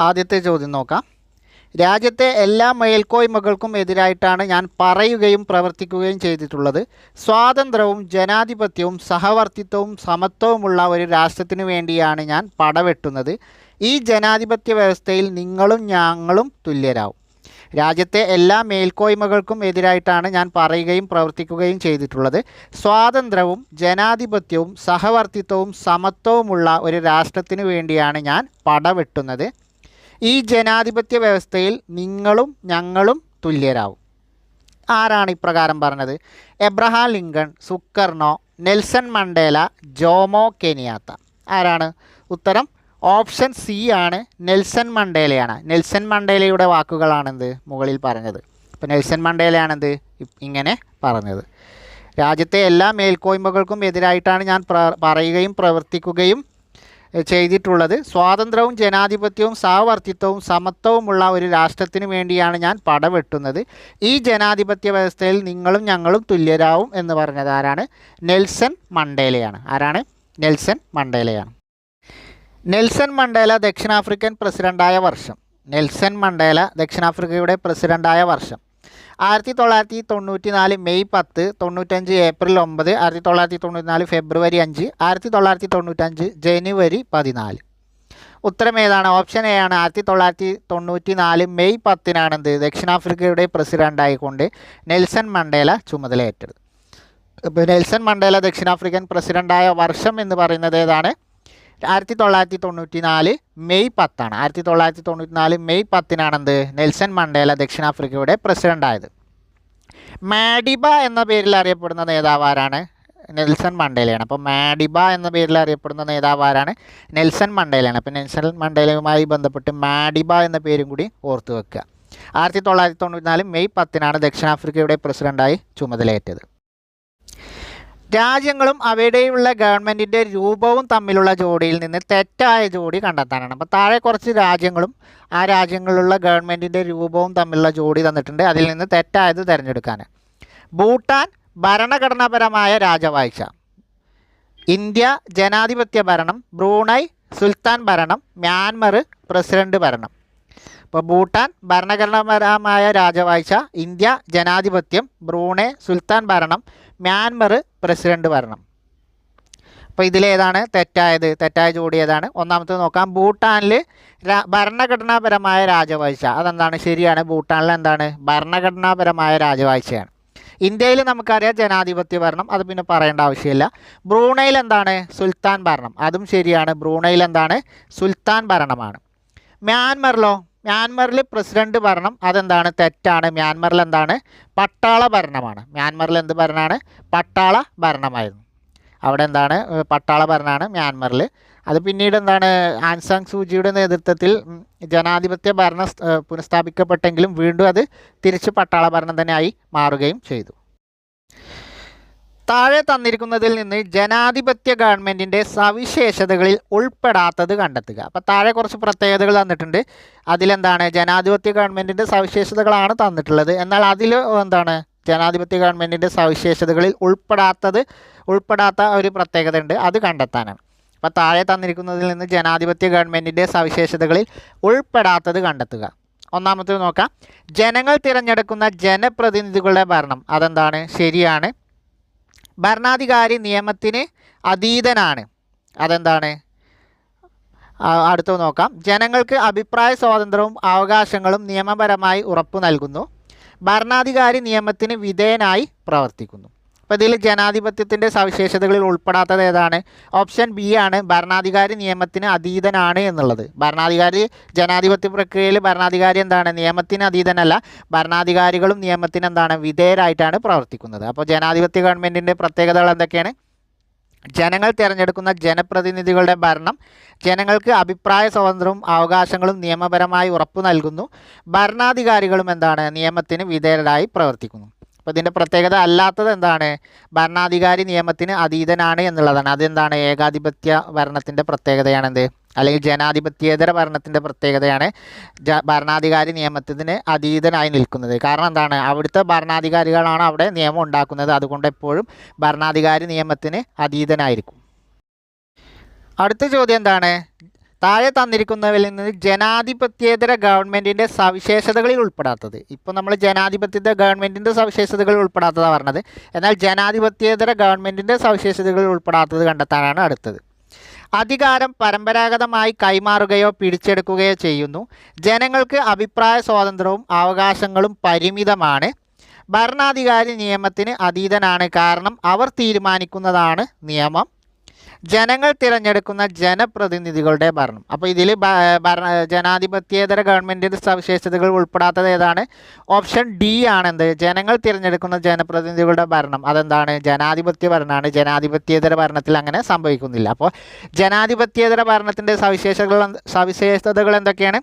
ആദ്യത്തെ ചോദ്യം നോക്കാം. രാജ്യത്തെ എല്ലാ മേൽക്കോയ്മകൾക്കും എതിരായിട്ടാണ് ഞാൻ പറയുകയും പ്രവർത്തിക്കുകയും ചെയ്തിട്ടുള്ളത്. സ്വാതന്ത്ര്യവും ജനാധിപത്യവും സഹവർത്തിത്വവും സമത്വവുമുള്ള ഒരു രാഷ്ട്രത്തിനു വേണ്ടിയാണ് ഞാൻ പടവെട്ടുന്നത്. ഈ ജനാധിപത്യ വ്യവസ്ഥയിൽ നിങ്ങളും ഞങ്ങളും തുല്യരാവും. രാജ്യത്തെ എല്ലാ മേൽക്കോയ്മകൾക്കും എതിരായിട്ടാണ് ഞാൻ പറയുകയും പ്രവർത്തിക്കുകയും ചെയ്തിട്ടുള്ളത്. സ്വാതന്ത്ര്യവും ജനാധിപത്യവും സഹവർത്തിത്വവും സമത്വവുമുള്ള ഒരു രാഷ്ട്രത്തിനു വേണ്ടിയാണ് ഞാൻ പടവെട്ടുന്നത്. ഈ ജനാധിപത്യ വ്യവസ്ഥയിൽ നിങ്ങളും ഞങ്ങളും തുല്യരാവും. ആരാണ് ഇപ്രകാരം പറഞ്ഞത്? Abraham Lincoln Sukarno Nelson Mandela Jomo Kenyatta. ആരാണ്? ഉത്തരം ഓപ്ഷൻ സി ആണ് നെൽസൺ മണ്ടേലയാണ്. നെൽസൺ മണ്ടേലയുടെ വാക്കുകളാണെന്ത്? മുകളിൽ പറഞ്ഞത്. അപ്പോൾ നെൽസൺ മണ്ടേലയാണെന്ത്? ഇങ്ങനെ പറഞ്ഞത്. രാജ്യത്തെ എല്ലാ മേൽക്കോയ്മകൾക്കും എതിരായിട്ടാണ് ഞാൻ പറയുകയും പ്രവർത്തിക്കുകയും ചെയ്തിട്ടുള്ളത്. സ്വാതന്ത്ര്യവും ജനാധിപത്യവും സഹവർത്തിത്വവും സമത്വവുമുള്ള ഒരു രാഷ്ട്രത്തിന് വേണ്ടിയാണ് ഞാൻ പടവെട്ടുന്നത്. ഈ ജനാധിപത്യ വ്യവസ്ഥയിൽ നിങ്ങളും ഞങ്ങളും തുല്യരാവും എന്ന് പറഞ്ഞത് ആരാണ്? നെൽസൺ മണ്ടേലയാണ്. ആരാണ്? നെൽസൺ മണ്ടേലയാണ്. നെൽസൺ മണ്ടേല ദക്ഷിണാഫ്രിക്കൻ പ്രസിഡന്റായ വർഷം. നെൽസൺ മണ്ടേല ദക്ഷിണാഫ്രിക്കയുടെ പ്രസിഡന്റായ വർഷം. ആയിരത്തി തൊള്ളായിരത്തി തൊണ്ണൂറ്റി നാല് മെയ് പത്ത് തൊണ്ണൂറ്റഞ്ച് ഏപ്രിൽ ഒമ്പത് ആയിരത്തി തൊള്ളായിരത്തി തൊണ്ണൂറ്റി നാല് ഫെബ്രുവരി അഞ്ച് ആയിരത്തി തൊള്ളായിരത്തി തൊണ്ണൂറ്റഞ്ച് ജനുവരി പതിനാല്. ഉത്തരം ഏതാണ്? ഓപ്ഷൻ എ ആണ് ആയിരത്തി തൊള്ളായിരത്തി തൊണ്ണൂറ്റി നാല് മെയ് പത്തിനാണെന്ത്? ദക്ഷിണാഫ്രിക്കയുടെ പ്രസിഡന്റായിക്കൊണ്ട് നെൽസൺ മണ്ടേല ചുമതലയേറ്റത്. നെൽസൺ മണ്ടേല ദക്ഷിണാഫ്രിക്കൻ പ്രസിഡന്റായ വർഷം എന്ന് പറയുന്നത് ഏതാണ്? ആയിരത്തി തൊള്ളായിരത്തി തൊണ്ണൂറ്റി നാല് മെയ് പത്താണ്. ആയിരത്തി തൊള്ളായിരത്തി തൊണ്ണൂറ്റി നാല് മെയ് പത്തിനാണെന്ത്? നെൽസൺ മണ്ടേല ദക്ഷിണാഫ്രിക്കയുടെ പ്രസിഡന്റായത് മാഡിബ എന്ന പേരിൽ അറിയപ്പെടുന്ന നേതാവ് ആരാണ്? നെൽസൺ മണ്ടേലയാണ്. അപ്പോൾ മാഡിബ എന്ന പേരിൽ അറിയപ്പെടുന്ന നേതാവ് ആരാണ്? നെൽസൺ മണ്ടേലയാണ്. അപ്പോൾ നെൽസൺ മണ്ടേലയുമായി ബന്ധപ്പെട്ട് മാഡിബ എന്ന പേരും കൂടി ഓർത്തു വെക്കുക. ആയിരത്തി തൊള്ളായിരത്തി തൊണ്ണൂറ്റി നാല് മെയ് പത്തിനാണ് ദക്ഷിണാഫ്രിക്കയുടെ പ്രസിഡന്റായി ചുമതലയേറ്റത്. രാജ്യങ്ങളും അവിടെയുള്ള ഗവൺമെന്റിന്റെ രൂപവും തമ്മിലുള്ള ജോഡിയിൽ നിന്ന് തെറ്റായ ജോഡി കണ്ടെത്താനാണ്. അപ്പോൾ താഴെ കുറച്ച് രാജ്യങ്ങളും ആ രാജ്യങ്ങളിലുള്ള ഗവൺമെന്റിന്റെ രൂപവും തമ്മിലുള്ള ജോഡി തന്നിട്ടുണ്ട്. അതിൽ നിന്ന് തെറ്റായത് തിരഞ്ഞെടുക്കാൻ ഭൂട്ടാൻ ഭരണഘടനാപരമായ രാജവാഴ്ച. ഇന്ത്യ ജനാധിപത്യ ഭരണം ബ്രൂണൈ സുൽത്താൻ ഭരണം മ്യാൻമർ പ്രസിഡന്റ് ഭരണം. ഇപ്പോൾ ഭൂട്ടാൻ ഭരണഘടനാപരമായ രാജവാഴ്ച ഇന്ത്യ ജനാധിപത്യം ബ്രൂണെ സുൽത്താൻ ഭരണം മ്യാൻമർ പ്രസിഡന്റ് ഭരണം. അപ്പോൾ ഇതിലേതാണ് തെറ്റായത് തെറ്റായ ജോഡി ഏതാണ് ഒന്നാമത്തെ നോക്കാം ഭൂട്ടാനിൽ ഭരണഘടനാപരമായ രാജവാഴ്ച. അതെന്താണ്? ശരിയാണ് ഭൂട്ടാനിൽ എന്താണ്? ഭരണഘടനാപരമായ രാജവാഴ്ചയാണ്. ഇന്ത്യയിൽ നമുക്കറിയാം ജനാധിപത്യ ഭരണം അത് പിന്നെ പറയേണ്ട ആവശ്യമില്ല. ബ്രൂണയിൽ എന്താണ്? സുൽത്താൻ ഭരണം. അതും ശരിയാണ് ബ്രൂണയിൽ എന്താണ്? സുൽത്താൻ ഭരണമാണ്. മ്യാൻമറിലോ? മ്യാൻമറിൽ പ്രസിഡന്റ് ഭരണം അതെന്താണ്? തെറ്റാണ്. മ്യാൻമറിൽ എന്താണ്? പട്ടാള ഭരണമാണ്. മ്യാൻമറിൽ എന്ത് ഭരണമാണ്? പട്ടാള ഭരണമായിരുന്നു. അവിടെ എന്താണ്? പട്ടാള ഭരണമാണ് മ്യാൻമറിൽ. അത് പിന്നീട് എന്താണ്? ആൻസാങ് സൂചിയുടെ നേതൃത്വത്തിൽ ജനാധിപത്യ ഭരണം പുനഃസ്ഥാപിക്കപ്പെട്ടെങ്കിലും വീണ്ടും അത് തിരിച്ച് പട്ടാള ഭരണം തന്നെയായി മാറുകയും ചെയ്തു. താഴെ തന്നിരിക്കുന്നതിൽ നിന്ന് ജനാധിപത്യ ഗവൺമെന്റിന്റെ സവിശേഷതകളിൽ ഉൾപ്പെടാത്തത് കണ്ടെത്തുക. അപ്പോൾ താഴെ കുറച്ച് പ്രത്യേകതകൾ തന്നിട്ടുണ്ട്. അതിലെന്താണ്? ജനാധിപത്യ ഗവൺമെന്റിന്റെ സവിശേഷതകളാണ് തന്നിട്ടുള്ളത്. എന്നാൽ അതിൽ എന്താണ്? ജനാധിപത്യ ഗവൺമെന്റിന്റെ സവിശേഷതകളിൽ ഉൾപ്പെടാത്തത് ഉൾപ്പെടാത്ത ഒരു പ്രത്യേകത ഉണ്ട് അത് കണ്ടെത്താനാണ്. അപ്പോൾ താഴെ തന്നിരിക്കുന്നതിൽ നിന്ന് ജനാധിപത്യ ഗവൺമെന്റിന്റെ സവിശേഷതകളിൽ ഉൾപ്പെടാത്തത് കണ്ടെത്തുക. ഒന്നാമത്തേത് നോക്കാം. ജനങ്ങൾ തിരഞ്ഞെടുക്കുന്ന ജനപ്രതിനിധികളുടെ ഭരണം അതെന്താണ്? ശരിയാണ്. ഭരണാധികാരി നിയമത്തിന് അതീതനാണ്. അതെന്താണ്? ആ, നോക്കാം. ജനങ്ങൾക്ക് അഭിപ്രായ സ്വാതന്ത്ര്യവും അവകാശങ്ങളും നിയമപരമായി ഉറപ്പു നൽകുന്നു. ഭരണാധികാരി നിയമത്തിന് വിധേയനായി പ്രവർത്തിക്കുന്നു. അപ്പോൾ ഇതിൽ ജനാധിപത്യത്തിന്റെ സവിശേഷതകളിൽ ഉൾപ്പെടാത്തത് ഏതാണ്? ഓപ്ഷൻ ബി ആണ് ഭരണാധികാരി നിയമത്തിന് അതീതനാണ് എന്നുള്ളത്. ഭരണാധികാരി ജനാധിപത്യ പ്രക്രിയയിൽ ഭരണാധികാരി എന്താണ്? നിയമത്തിന് അതീതനല്ല. ഭരണാധികാരികളും നിയമത്തിന് എന്താണ്? വിധേയരായിട്ടാണ് പ്രവർത്തിക്കുന്നത്. അപ്പോൾ ജനാധിപത്യ ഗവൺമെന്റിന്റെ പ്രത്യേകതകൾ എന്തൊക്കെയാണ്? ജനങ്ങൾ തിരഞ്ഞെടുക്കുന്ന ജനപ്രതിനിധികളുടെ ഭരണം ജനങ്ങൾക്ക് അഭിപ്രായ സ്വാതന്ത്ര്യവും അവകാശങ്ങളും നിയമപരമായി ഉറപ്പു നൽകുന്നു. ഭരണാധികാരികളും എന്താണ്? നിയമത്തിന് വിധേയരായി പ്രവർത്തിക്കുന്നു. അപ്പോൾ ഇതിന്റെ പ്രത്യേകത അല്ലാത്തത് എന്താണ്? ഭരണാധികാരി നിയമത്തിന് അതീതനാണ് എന്നുള്ളതാണ്. അതെന്താണ്? ഏകാധിപത്യ ഭരണത്തിന്റെ പ്രത്യേകതയാണെന്ത്? അല്ലെങ്കിൽ ജനാധിപത്യേതര ഭരണത്തിന്റെ പ്രത്യേകതയാണ് ജ ഭരണാധികാരി നിയമത്തിന് അതീതനായി നിൽക്കുന്നത്. കാരണം എന്താണ്? അവിടുത്തെ ഭരണാധികാരികളാണ് അവിടെ നിയമം ഉണ്ടാക്കുന്നത്. അതുകൊണ്ട് എപ്പോഴും ഭരണാധികാരി നിയമത്തിന് അതീതനായിരിക്കും. അടുത്ത ചോദ്യം എന്താണ്? താഴെ തന്നിരിക്കുന്നവരിൽ നിന്ന് ജനാധിപത്യേതര ഗവൺമെന്റിന്റെ സവിശേഷതകളിൽ ഉൾപ്പെടാത്തത്. ഇപ്പോൾ നമ്മൾ ജനാധിപത്യത്തെ ഗവൺമെന്റിന്റെ സവിശേഷതകളിൽ ഉൾപ്പെടാത്തതാണ് പറഞ്ഞത്. എന്നാൽ ജനാധിപത്യേതര ഗവൺമെന്റിന്റെ സവിശേഷതകളിൽ ഉൾപ്പെടാത്തത് കണ്ടെത്താനാണ് അടുത്തത്. അധികാരം പരമ്പരാഗതമായി കൈമാറുകയോ പിടിച്ചെടുക്കുകയോ ചെയ്യുന്നു. ജനങ്ങൾക്ക് അഭിപ്രായ സ്വാതന്ത്ര്യവും അവകാശങ്ങളും പരിമിതമാണ്. ഭരണാധികാരി നിയമത്തിന് അതീതനാണ് കാരണം അവർ തീരുമാനിക്കുന്നതാണ് നിയമം. ജനങ്ങൾ തിരഞ്ഞെടുക്കുന്ന ജനപ്രതിനിധികളുടെ ഭരണം. അപ്പോൾ ഇതിൽ ഭരണ ജനാധിപത്യേതര ഗവൺമെന്റിന്റെ സവിശേഷതകൾ ഉൾപ്പെടാത്തത് ഏതാണ്? ഓപ്ഷൻ ഡി ആണ് എന്ത് ജനങ്ങൾ തിരഞ്ഞെടുക്കുന്ന ജനപ്രതിനിധികളുടെ ഭരണം. അതെന്താണ്? ജനാധിപത്യ ഭരണമാണ്. ജനാധിപത്യേതര ഭരണത്തിൽ അങ്ങനെ സംഭവിക്കുന്നില്ല. അപ്പോൾ ജനാധിപത്യേതര ഭരണത്തിന്റെ സവിശേഷതകൾ സവിശേഷതകൾ എന്തൊക്കെയാണ്?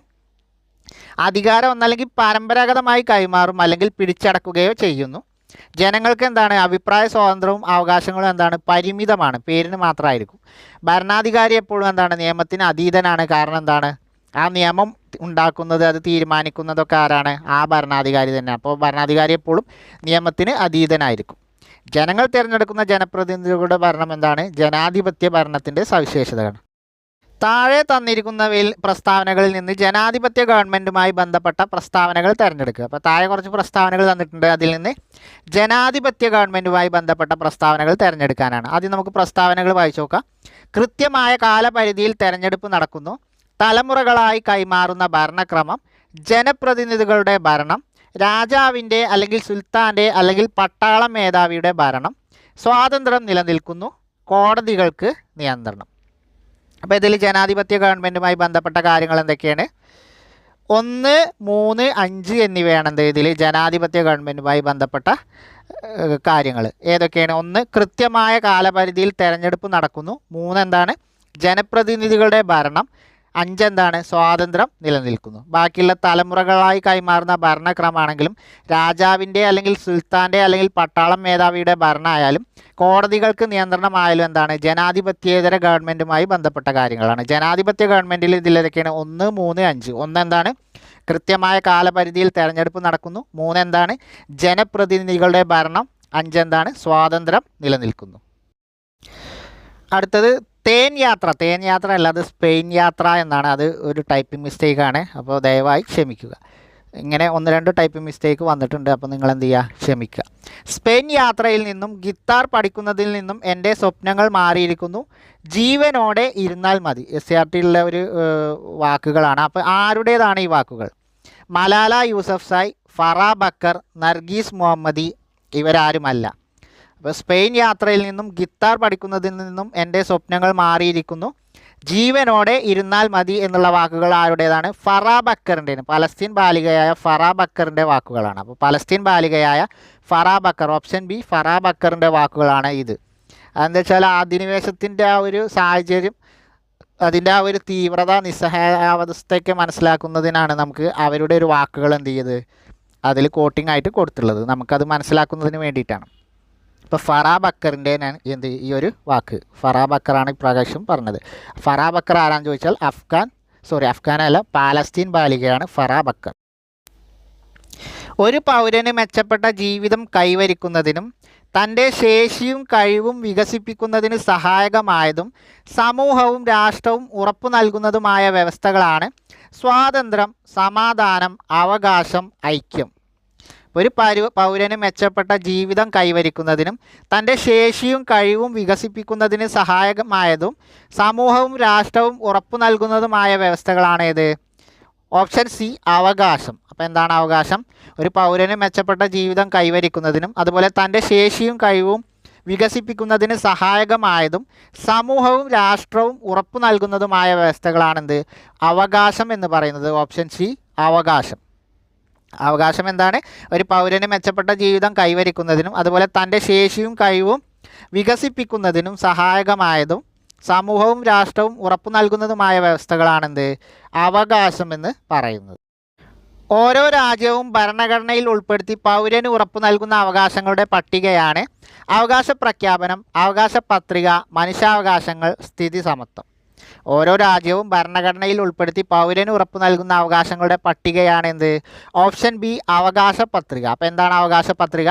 അധികാരം ഒന്നല്ലെങ്കിൽ പരമ്പരാഗതമായി കൈമാറും അല്ലെങ്കിൽ പിടിച്ചടക്കുകയോ ചെയ്യുന്നു. ജനങ്ങൾക്ക് എന്താണ് അഭിപ്രായ സ്വാതന്ത്ര്യവും അവകാശങ്ങളും എന്താണ് പരിമിതമാണ്? പേരിന് മാത്രമായിരിക്കും. ഭരണാധികാരി എപ്പോഴും എന്താണ് നിയമത്തിന് അതീതനാണ്. കാരണം എന്താണ്? ആ നിയമം ഉണ്ടാക്കുന്നത് അത് തീരുമാനിക്കുന്നതൊക്കെ ആരാണ്? ആ ഭരണാധികാരി തന്നെ. അപ്പോൾ ഭരണാധികാരി എപ്പോഴും നിയമത്തിന് അതീതനായിരിക്കും. ജനങ്ങൾ തിരഞ്ഞെടുക്കുന്ന ജനപ്രതിനിധികളുടെ ഭരണം എന്താണ്? ജനാധിപത്യ ഭരണത്തിന്റെ സവിശേഷതകൾ താഴെ തന്നിരിക്കുന്നവയിൽ പ്രസ്താവനകളിൽ നിന്ന് ജനാധിപത്യ ഗവൺമെന്റുമായി ബന്ധപ്പെട്ട പ്രസ്താവനകൾ തിരഞ്ഞെടുക്കുക. അപ്പോൾ താഴെ കുറച്ച് പ്രസ്താവനകൾ തന്നിട്ടുണ്ട്. അതിൽ നിന്ന് ജനാധിപത്യ ഗവൺമെന്റുമായി ബന്ധപ്പെട്ട പ്രസ്താവനകൾ തിരഞ്ഞെടുക്കാനാണ്. ആദ്യം നമുക്ക് പ്രസ്താവനകൾ വായിച്ചു നോക്കാം. കൃത്യമായ കാലപരിധിയിൽ തിരഞ്ഞെടുപ്പ് നടക്കുന്നു. തലമുറകളായി കൈമാറുന്ന ഭരണക്രമം ജനപ്രതിനിധികളുടെ ഭരണം രാജാവിന്റെ അല്ലെങ്കിൽ സുൽത്താന്റെ അല്ലെങ്കിൽ പട്ടാള മേധാവിയുടെ ഭരണം സ്വാതന്ത്ര്യം നിലനിൽക്കുന്നു കോടതികൾക്ക് നിയന്ത്രണം. അപ്പോൾ ഇതിൽ ജനാധിപത്യ ഗവൺമെന്റുമായി ബന്ധപ്പെട്ട കാര്യങ്ങൾ എന്തൊക്കെയാണ്? ഒന്ന് മൂന്ന് അഞ്ച് എന്നിവയാണ് എന്ത് ഇതിൽ ജനാധിപത്യ ഗവൺമെന്റുമായി ബന്ധപ്പെട്ട കാര്യങ്ങൾ ഏതൊക്കെയാണ്? ഒന്ന് കൃത്യമായ കാലപരിധിയിൽ തെരഞ്ഞെടുപ്പ് നടക്കുന്നു. മൂന്ന് എന്താണ്? ജനപ്രതിനിധികളുടെ ഭരണം. അഞ്ചെന്താണ്? സ്വാതന്ത്ര്യം നിലനിൽക്കുന്നു. ബാക്കിയുള്ള തലമുറകളായി കൈമാറുന്ന ഭരണക്രമമാണെങ്കിലും രാജാവിന്റെ അല്ലെങ്കിൽ സുൽത്താന്റെ അല്ലെങ്കിൽ പട്ടാളം മേധാവിയുടെ ഭരണമായാലും കോടതികൾക്ക് നിയന്ത്രണമായാലും എന്താണ്? ജനാധിപത്യേതര ഗവൺമെന്റുമായി ബന്ധപ്പെട്ട കാര്യങ്ങളാണ്. ജനാധിപത്യ ഗവൺമെന്റിൽ ഇതിലേതൊക്കെയാണ് ഒന്ന് മൂന്ന് അഞ്ച്. ഒന്ന് എന്താണ് കൃത്യമായ കാലപരിധിയിൽ തെരഞ്ഞെടുപ്പ് നടക്കുന്നു. മൂന്ന് എന്താണ് ജനപ്രതിനിധികളുടെ ഭരണം. അഞ്ചെന്താണ്? സ്വാതന്ത്ര്യം നിലനിൽക്കുന്നു. അടുത്തത് തേൻ യാത്ര തേൻ യാത്ര അല്ല അത് സ്പെയിൻ യാത്ര എന്നാണ് അത് ഒരു ടൈപ്പിംഗ് മിസ്റ്റേക്കാണ് അപ്പോൾ ദയവായി ക്ഷമിക്കുക. ഇങ്ങനെ ഒന്ന് രണ്ട് ടൈപ്പിംഗ് മിസ്റ്റേക്ക് വന്നിട്ടുണ്ട്. അപ്പോൾ നിങ്ങൾ എന്ത് ചെയ്യുക ക്ഷമിക്കുക. സ്പെയിൻ യാത്രയിൽ നിന്നും ഗിത്താർ പഠിക്കുന്നതിൽ നിന്നും എന്റെ സ്വപ്നങ്ങൾ മാറിയിരിക്കുന്നു. ജീവനോടെ ഇരുന്നാൽ മതി. എസ് സി ആർ ടിയിലുള്ള ഒരു വാക്കുകളാണ്. അപ്പോൾ ആരുടേതാണ് ഈ വാക്കുകൾ? മലാല യൂസഫ് സായ് ഫറ ബക്കർ നർഗീസ് മുഹമ്മദി ഇവരാരുമല്ല. അപ്പോൾ സ്പെയിൻ യാത്രയിൽ നിന്നും ഗിത്താർ പഠിക്കുന്നതിൽ നിന്നും എന്റെ സ്വപ്നങ്ങൾ മാറിയിരിക്കുന്നു. ജീവനോടെ ഇരുന്നാൽ മതി എന്നുള്ള വാക്കുകൾ ആരുടേതാണ്? ഫറ ബക്കറിന്റെ പലസ്തീൻ ബാലികയായ ഫറ ബക്കറിന്റെ വാക്കുകളാണ്. അപ്പോൾ Palestine ബാലികയായ Farah Bakr option B Farah ബക്കറിന്റെ വാക്കുകളാണ് ഇത്. അതെന്താ വെച്ചാൽ അധിനിവേശത്തിന്റെ ആ ഒരു സാഹചര്യം അതിന്റെ ആ ഒരു തീവ്രത നിസ്സഹായാവസ്ഥയൊക്കെ മനസ്സിലാക്കുന്നതിനാണ് നമുക്ക് അവരുടെ ഒരു വാക്കുകൾ എന്ത് ചെയ്ത് അതിൽ കോട്ടിംഗ് ആയിട്ട് കൊടുത്തുള്ളത് നമുക്കത് മനസ്സിലാക്കുന്നതിന് വേണ്ടിയിട്ടാണ്. ഇപ്പോൾ ഫറാ ബക്കറിന്റെ ഞാൻ എന്ത് ഈ ഒരു വാക്ക്. ഫറാ ബക്കറാണ് പ്രകാശം പറഞ്ഞത്. ഫറാ ബക്കർ ആരാന്ന് ചോദിച്ചാൽ അഫ്ഗാൻ സോറി അഫ്ഗാനല്ല പാലസ്തീൻ ബാലികയാണ് ഫറാ ബക്കർ. ഒരു പൗരന് മെച്ചപ്പെട്ട ജീവിതം കൈവരിക്കുന്നതിനും തന്റെ ശേഷിയും കഴിവും വികസിപ്പിക്കുന്നതിന് സഹായകമായതും സമൂഹവും രാഷ്ട്രവും ഉറപ്പു നൽകുന്നതുമായ വ്യവസ്ഥകളാണ് സ്വാതന്ത്ര്യം സമാധാനം അവകാശം ഐക്യം. ഒരു പരു പൗരന് മെച്ചപ്പെട്ട ജീവിതം കൈവരിക്കുന്നതിനും തന്റെ ശേഷിയും കഴിവും വികസിപ്പിക്കുന്നതിന് സഹായകമായതും സമൂഹവും രാഷ്ട്രവും ഉറപ്പു നൽകുന്നതുമായ വ്യവസ്ഥകളാണ് ഏത് ഓപ്ഷൻ സി അവകാശം. അപ്പോൾ എന്താണ് അവകാശം? ഒരു പൗരന് മെച്ചപ്പെട്ട ജീവിതം കൈവരിക്കുന്നതിനും അതുപോലെ തന്റെ ശേഷിയും കഴിവും വികസിപ്പിക്കുന്നതിന് സഹായകമായതും സമൂഹവും രാഷ്ട്രവും ഉറപ്പു നൽകുന്നതുമായ വ്യവസ്ഥകളാണെന്ത്? അവകാശം എന്ന് പറയുന്നത്. ഓപ്ഷൻ സി അവകാശം. അവകാശം എന്താണ്? ഒരു പൗരന് മെച്ചപ്പെട്ട ജീവിതം കൈവരിക്കുന്നതിനും അതുപോലെ തന്റെ ശേഷിയും കഴിവും വികസിപ്പിക്കുന്നതിനും സഹായകമായതും സമൂഹവും രാഷ്ട്രവും ഉറപ്പു നൽകുന്നതുമായ വ്യവസ്ഥകളാണെന്ത്? അവകാശമെന്ന് പറയുന്നത്. ഓരോ രാജ്യവും ഭരണഘടനയിൽ ഉൾപ്പെടുത്തി പൗരന് ഉറപ്പു നൽകുന്ന അവകാശങ്ങളുടെ പട്ടികയാണ് അവകാശ പ്രഖ്യാപനം അവകാശ പത്രിക മനുഷ്യാവകാശങ്ങൾ സ്ഥിതി സമത്വം ഓരോ രാജ്യവും ഭരണഘടനയിൽ ഉൾപ്പെടുത്തി പൗരന് ഉറപ്പ് നൽകുന്ന അവകാശങ്ങളുടെ പട്ടികയാണ് എന്ത് ഓപ്ഷൻ ബി അവകാശ പത്രിക. അപ്പോൾ എന്താണ് അവകാശ പത്രിക?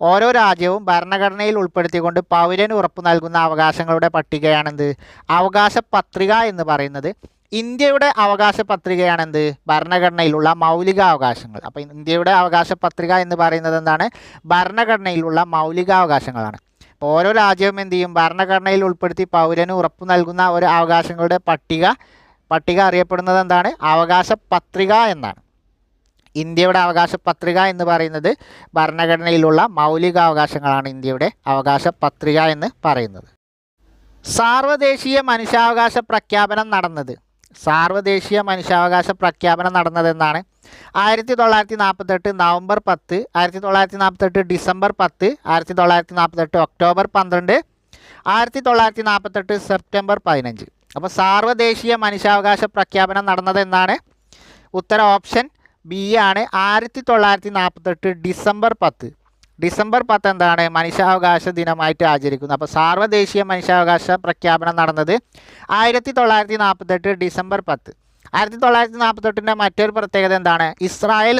ഓരോ രാജ്യവും ഭരണഘടനയിൽ ഉൾപ്പെടുത്തിക്കൊണ്ട് പൗരന് ഉറപ്പ് നൽകുന്ന അവകാശങ്ങളുടെ പട്ടികയാണെന്ത്? അവകാശ പത്രിക എന്ന് പറയുന്നത് ഇന്ത്യയുടെ അവകാശ പത്രികയാണെന്ത്? ഭരണഘടനയിലുള്ള മൗലിക അവകാശങ്ങൾ അപ്പോൾ ഇന്ത്യയുടെ അവകാശ പത്രിക എന്ന് പറയുന്നത് എന്താണ്? ഭരണഘടനയിലുള്ള മൗലികാവകാശങ്ങളാണ്. ഓരോ രാജ്യവും എന്ത് ചെയ്യും? ഭരണഘടനയിൽ ഉൾപ്പെടുത്തി പൗരന് ഉറപ്പു നൽകുന്ന ഒരു അവകാശങ്ങളുടെ പട്ടിക. പട്ടിക അറിയപ്പെടുന്നത് എന്താണ്? അവകാശ പത്രിക എന്നാണ്. ഇന്ത്യയുടെ അവകാശ പത്രിക എന്ന് പറയുന്നത് ഭരണഘടനയിലുള്ള മൗലികാവകാശങ്ങളാണ് ഇന്ത്യയുടെ അവകാശ പത്രിക എന്ന് പറയുന്നത്. സാർവദേശീയ മനുഷ്യാവകാശ പ്രഖ്യാപനം നടന്നത്. സാർവദേശീയ മനുഷ്യാവകാശ പ്രഖ്യാപനം നടന്നതെന്നാണ്. ആയിരത്തി തൊള്ളായിരത്തി നാൽപ്പത്തെട്ട് നവംബർ പത്ത് ആയിരത്തി തൊള്ളായിരത്തി നാൽപ്പത്തെട്ട് ഡിസംബർ പത്ത് ആയിരത്തി തൊള്ളായിരത്തി നാൽപ്പത്തെട്ട് ഒക്ടോബർ പന്ത്രണ്ട് ആയിരത്തി തൊള്ളായിരത്തി നാൽപ്പത്തെട്ട് സെപ്റ്റംബർ പതിനഞ്ച്. അപ്പോൾ സാർവദേശീയ മനുഷ്യാവകാശ പ്രഖ്യാപനം നടന്നതെന്നാണ്. ഉത്തര ഓപ്ഷൻ ബി ആണ് ആയിരത്തി തൊള്ളായിരത്തി നാൽപ്പത്തെട്ട് ഡിസംബർ പത്ത്. ഡിസംബർ പത്ത് എന്താണ് മനുഷ്യാവകാശ ദിനമായിട്ട് ആചരിക്കുന്നത്. അപ്പോൾ സാർവദേശീയ മനുഷ്യാവകാശ പ്രഖ്യാപനം നടന്നത് ആയിരത്തി തൊള്ളായിരത്തി നാൽപ്പത്തെട്ട് ഡിസംബർ പത്ത്. ആയിരത്തി തൊള്ളായിരത്തി നാൽപ്പത്തെട്ടിന്റെ മറ്റൊരു പ്രത്യേകത എന്താണ്? ഇസ്രായേൽ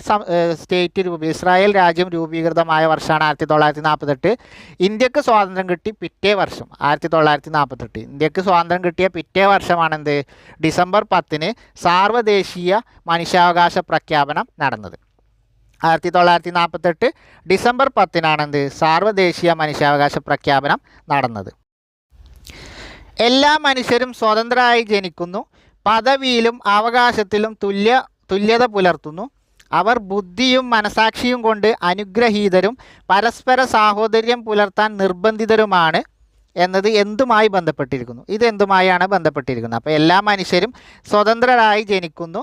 സ്റ്റേറ്റ് രൂപ ഇസ്രായേൽ രാജ്യം രൂപീകൃതമായ വർഷമാണ് ആയിരത്തി തൊള്ളായിരത്തി നാൽപ്പത്തെട്ട് ഇന്ത്യയ്ക്ക് സ്വാതന്ത്ര്യം കിട്ടി പിറ്റേ വർഷം ആയിരത്തി തൊള്ളായിരത്തി നാൽപ്പത്തെട്ട് ഇന്ത്യയ്ക്ക് സ്വാതന്ത്ര്യം കിട്ടിയ പിറ്റേ വർഷമാണെന്ത് ഡിസംബർ പത്തിന് സാർവദേശീയ മനുഷ്യാവകാശ പ്രഖ്യാപനം നടന്നത്. ആയിരത്തി തൊള്ളായിരത്തി നാൽപ്പത്തെട്ട് ഡിസംബർ പത്തിനാണെന്ത് സാർവദേശീയ മനുഷ്യാവകാശ പ്രഖ്യാപനം നടന്നത്. എല്ലാ മനുഷ്യരും സ്വതന്ത്രരായി ജനിക്കുന്നു പദവിയിലും അവകാശത്തിലും തുല്യ തുല്യത പുലർത്തുന്നു. അവർ ബുദ്ധിയും മനസാക്ഷിയും കൊണ്ട് അനുഗ്രഹീതരും പരസ്പര സാഹോദര്യം പുലർത്താൻ നിർബന്ധിതരുമാണ് എന്നത് എന്തുമായി ബന്ധപ്പെട്ടിരിക്കുന്നു? ഇത് എന്തുമായാണ് ബന്ധപ്പെട്ടിരിക്കുന്നത്? അപ്പോൾ എല്ലാ മനുഷ്യരും സ്വതന്ത്രരായി ജനിക്കുന്നു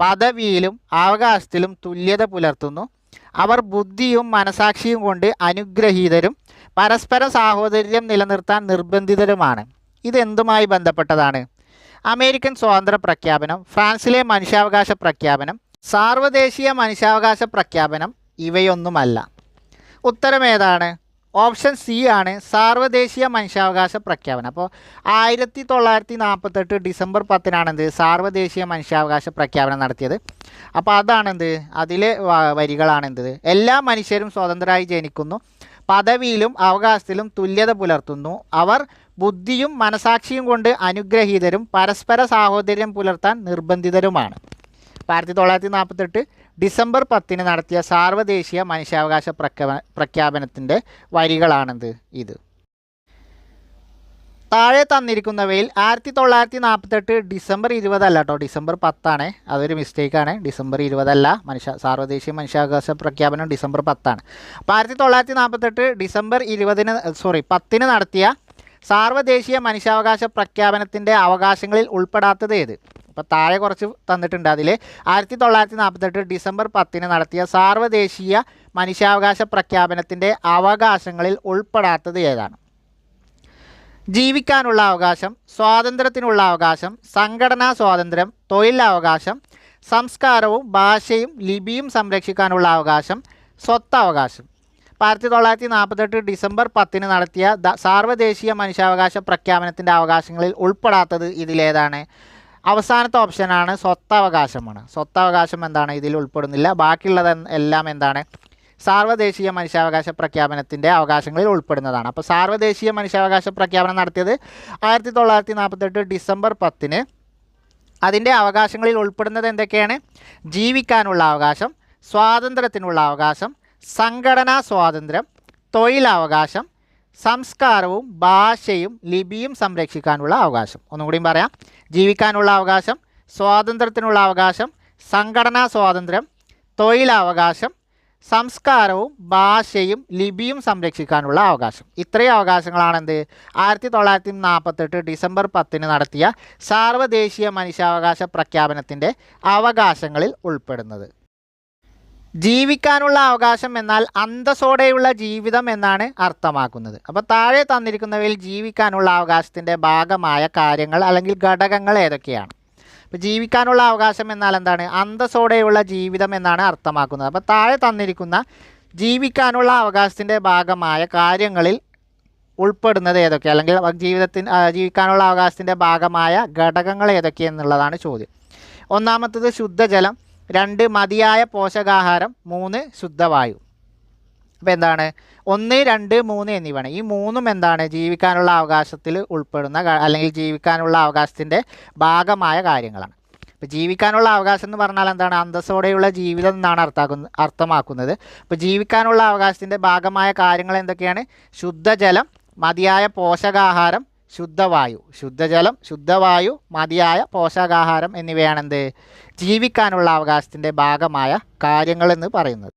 പദവിയിലും അവകാശത്തിലും തുല്യത പുലർത്തുന്നു. അവർ ബുദ്ധിയും മനസാക്ഷിയും കൊണ്ട് അനുഗ്രഹീതരും പരസ്പര സാഹോദര്യം നിലനിർത്താൻ നിർബന്ധിതരുമാണ്. ഇതെന്തുമായി ബന്ധപ്പെട്ടതാണ്? അമേരിക്കൻ സ്വാതന്ത്ര്യ പ്രഖ്യാപനം ഫ്രാൻസിലെ മനുഷ്യാവകാശ പ്രഖ്യാപനം സാർവദേശീയ മനുഷ്യാവകാശ പ്രഖ്യാപനം ഇവയൊന്നുമല്ല. ഉത്തരം ഏതാണ് ഓപ്ഷൻ സി ആണ് സാർവദേശീയ മനുഷ്യാവകാശ പ്രഖ്യാപനം. അപ്പോൾ ആയിരത്തി തൊള്ളായിരത്തി നാൽപ്പത്തെട്ട് ഡിസംബർ പത്തിനാണെന്ത് സാർവദേശീയ മനുഷ്യാവകാശ പ്രഖ്യാപനം നടത്തിയത്. അപ്പോൾ അതാണെന്ത് അതിലെ വരികളാണെന്ത് എല്ലാ മനുഷ്യരും സ്വതന്ത്രരായി ജനിക്കുന്നു. പദവിയിലും അവകാശത്തിലും തുല്യത പുലർത്തുന്നു. അവർ ബുദ്ധിയും മനസാക്ഷിയും കൊണ്ട് അനുഗ്രഹീതരും പരസ്പര സാഹോദര്യം പുലർത്താൻ നിർബന്ധിതരുമാണ്. ആയിരത്തി തൊള്ളായിരത്തി നാൽപ്പത്തെട്ട് ഡിസംബർ പത്തിന് നടത്തിയ സാർവദേശീയ മനുഷ്യാവകാശ പ്രഖ്യാപന പ്രഖ്യാപനത്തിന്റെ വരികളാണെന്ത് ഇത്. താഴെ തന്നിരിക്കുന്നവയിൽ ആയിരത്തി തൊള്ളായിരത്തി നാൽപ്പത്തെട്ട് ഡിസംബർ ഇരുപതല്ല കേട്ടോ ഡിസംബർ പത്താണ്. അതൊരു മിസ്റ്റേക്കാണ്. ഡിസംബർ ഇരുപതല്ല മനുഷ്യ സാർവദേശീയ മനുഷ്യാവകാശ പ്രഖ്യാപനം ഡിസംബർ പത്താണ്. അപ്പോൾ ആയിരത്തി തൊള്ളായിരത്തി നാൽപ്പത്തെട്ട് ഡിസംബർ ഇരുപതിന് സോറി പത്തിന് നടത്തിയ സാർവദേശീയ മനുഷ്യാവകാശ പ്രഖ്യാപനത്തിന്റെ അവകാശങ്ങളിൽ ഉൾപ്പെടാത്തത് ഏത്? അപ്പോൾ താഴെ കുറച്ച് തന്നിട്ടുണ്ട് അതിൽ ആയിരത്തി തൊള്ളായിരത്തി നാൽപ്പത്തെട്ട് ഡിസംബർ പത്തിന് നടത്തിയ സാർവദേശീയ മനുഷ്യാവകാശ പ്രഖ്യാപനത്തിന്റെ അവകാശങ്ങളിൽ ഉൾപ്പെടാത്തത് ഏതാണ്? ജീവിക്കാനുള്ള അവകാശം സ്വാതന്ത്ര്യത്തിനുള്ള അവകാശം സംഘടനാ സ്വാതന്ത്ര്യം തൊഴിലവകാശം സംസ്കാരവും ഭാഷയും ലിപിയും സംരക്ഷിക്കാനുള്ള അവകാശം സ്വത്തവകാശം. ആയിരത്തി തൊള്ളായിരത്തി നാൽപ്പത്തെട്ട് ഡിസംബർ പത്തിന് നടത്തിയ സാർവദേശീയ മനുഷ്യാവകാശ പ്രഖ്യാപനത്തിന്റെ അവകാശങ്ങളിൽ ഉൾപ്പെടാത്തത് ഇതിലേതാണ്. അവസാനത്തെ ഓപ്ഷനാണ് സ്വത്തവകാശമാണ്. സ്വത്തവകാശം എന്താണ്? ഇതിൽ ഉൾപ്പെടുന്നില്ല. ബാക്കിയുള്ളത് എല്ലാം എന്താണ്? സാർവദേശീയ മനുഷ്യാവകാശ പ്രഖ്യാപനത്തിന്റെ അവകാശങ്ങളിൽ ഉൾപ്പെടുന്നതാണ്. അപ്പോൾ സാർവദേശീയ മനുഷ്യാവകാശ പ്രഖ്യാപനം നടത്തിയത് ആയിരത്തി തൊള്ളായിരത്തി നാൽപ്പത്തെട്ട് ഡിസംബർ പത്തിന്. അതിന്റെ അവകാശങ്ങളിൽ ഉൾപ്പെടുന്നത് എന്തൊക്കെയാണ്? ജീവിക്കാനുള്ള അവകാശം സ്വാതന്ത്ര്യത്തിനുള്ള അവകാശം സംഘടനാ സ്വാതന്ത്ര്യം തൊഴിലവകാശം സംസ്കാരവും ഭാഷയും ലിപിയും സംരക്ഷിക്കാനുള്ള അവകാശം. ഒന്നുകൂടിയും പറയാം. ജീവിക്കാനുള്ള അവകാശം സ്വാതന്ത്ര്യത്തിനുള്ള അവകാശം സംഘടനാ സ്വാതന്ത്ര്യം തൊഴിലവകാശം സംസ്കാരവും ഭാഷയും ലിപിയും സംരക്ഷിക്കാനുള്ള അവകാശം. ഇത്രയും അവകാശങ്ങളാണെന്ത്? ആയിരത്തി തൊള്ളായിരത്തി നാൽപ്പത്തെട്ട് ഡിസംബർ പത്തിന് നടത്തിയ സാർവദേശീയ മനുഷ്യാവകാശ പ്രഖ്യാപനത്തിന്റെ അവകാശങ്ങളിൽ ഉൾപ്പെടുന്നത്. ജീവിക്കാനുള്ള അവകാശം എന്നാൽ അന്തസ്സോടെയുള്ള ജീവിതം എന്നാണ് അർത്ഥമാക്കുന്നത്. അപ്പോൾ താഴെ തന്നിരിക്കുന്നവയിൽ ജീവിക്കാനുള്ള അവകാശത്തിന്റെ ഭാഗമായ കാര്യങ്ങൾ അല്ലെങ്കിൽ ഘടകങ്ങൾ ഏതൊക്കെയാണ്? അപ്പോൾ ജീവിക്കാനുള്ള അവകാശം എന്നാൽ എന്താണ്? അന്തസ്സോടെയുള്ള ജീവിതം എന്നാണ് അർത്ഥമാക്കുന്നത്. അപ്പോൾ താഴെ തന്നിരിക്കുന്ന ജീവിക്കാനുള്ള അവകാശത്തിന്റെ ഭാഗമായ കാര്യങ്ങളിൽ ഉൾപ്പെടുന്നത് ഏതൊക്കെ? അല്ലെങ്കിൽ ജീവിതത്തിന് ജീവിക്കാനുള്ള അവകാശത്തിന്റെ ഭാഗമായ ഘടകങ്ങൾ ഏതൊക്കെയെന്നുള്ളതാണ് ചോദ്യം. ഒന്നാമത്തത് ശുദ്ധജലം. രണ്ട് മതിയായ പോഷകാഹാരം. മൂന്ന് ശുദ്ധവായു. അപ്പോൾ എന്താണ്? ഒന്ന് രണ്ട് മൂന്ന് എന്നിവയാണ്. ഈ മൂന്നും എന്താണ്? ജീവിക്കാനുള്ള അവകാശത്തിൽ ഉൾപ്പെടുന്ന അല്ലെങ്കിൽ ജീവിക്കാനുള്ള അവകാശത്തിന്റെ ഭാഗമായ കാര്യങ്ങളാണ്. ഇപ്പോൾ ജീവിക്കാനുള്ള അവകാശം എന്ന് പറഞ്ഞാൽ എന്താണ്? അന്തസ്സോടെയുള്ള ജീവിതം എന്നാണ് അർത്ഥാക്കുന്ന അർത്ഥമാക്കുന്നത്. ഇപ്പോൾ ജീവിക്കാനുള്ള അവകാശത്തിന്റെ ഭാഗമായ കാര്യങ്ങൾ എന്തൊക്കെയാണ്? ശുദ്ധജലം മതിയായ പോഷകാഹാരം ശുദ്ധവായു ശുദ്ധജലം ശുദ്ധവായു മതിയായ പോഷകാഹാരം എന്നിവയാണെന്ത്? ജീവിക്കാനുള്ള അവകാശത്തിന്റെ ഭാഗമായ കാര്യങ്ങളെന്ന് പറയുന്നത്.